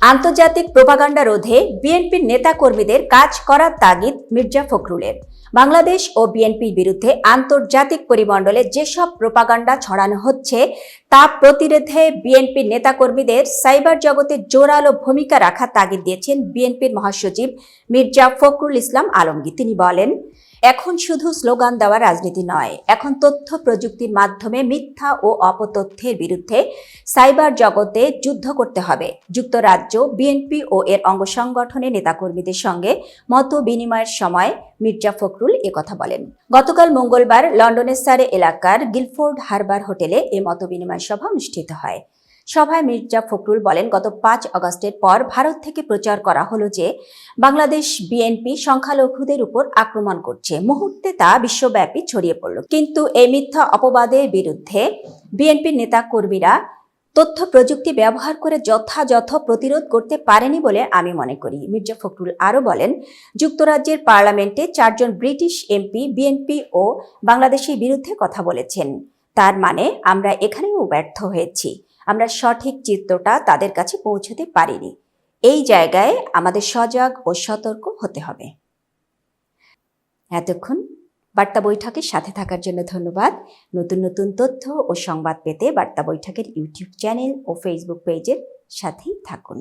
আন্তর্জাতিক প্রোপাগান্ডা রোধে বিএনপির নেতাকর্মীদের কাজ করার তাগিদ মির্জা ফখরুলের। বাংলাদেশ ও বিএনপির বিরুদ্ধে আন্তর্জাতিক পরিমণ্ডলে যেসব প্রোপাগান্ডা ছড়ানো হচ্ছে, তা প্রতিরোধে বিএনপির নেতাকর্মীদের সাইবার জগতে জোরালো ভূমিকা রাখার তাগিদ দিয়েছেন বিএনপির মহাসচিব মির্জা ফখরুল ইসলাম আলমগীর। তিনি বলেন এখন শুধু স্লোগান দেওয়া রাজনীতি নয়, এখন তথ্য প্রযুক্তির মাধ্যমে মিথ্যা ও অপতথ্যের বিরুদ্ধে সাইবার জগতে যুদ্ধ করতে হবে। যুক্তরাজ্য, বিএনপি ও এর অঙ্গ সংগঠনের নেতাকর্মীদের সঙ্গে মত বিনিময়ের সময় মির্জা ফখরুল কথা বলেন। গতকাল মঙ্গলবার লন্ডনের সারে এলাকার গিলফোর্ড হারবার হোটেলে এ মত বিনিময় সভা অনুষ্ঠিত হয়। সভায় মির্জা ফখরুল বলেন, গত পাঁচ আগস্টের পর ভারত থেকে প্রচার করা হলো যে, বাংলাদেশ বিএনপি সংখ্যালঘুদের উপর আক্রমণ করছে। মুহূর্তে তা বিশ্বব্যাপী ছড়িয়ে পড়ল। কিন্তু এই মিথ্যা অপবাদের বিরুদ্ধে বিএনপির নেতা কর্মীরা তথ্য প্রযুক্তি ব্যবহার করে যথাযথ প্রতিরোধ করতে পারেনি বলে আমি মনে করি। মির্জা ফখরুল আরও বলেন, যুক্তরাজ্যের পার্লামেন্টে চারজন ব্রিটিশ এমপি বিএনপি ও বাংলাদেশের বিরুদ্ধে কথা বলেছেন। তার মানে আমরা এখানেও ব্যর্থ হয়েছি। আমরা সঠিক চিত্রটা তাদের কাছে পৌঁছতে পারিনি। এই জায়গায় আমাদের সজাগ ও সতর্ক হতে হবে। এতক্ষণ বার্তা বৈঠকের সাথে থাকার জন্য ধন্যবাদ। নতুন নতুন তথ্য ও সংবাদ পেতে বার্তা বৈঠকের ইউটিউব চ্যানেল ও ফেসবুক পেজের সাথেই থাকুন।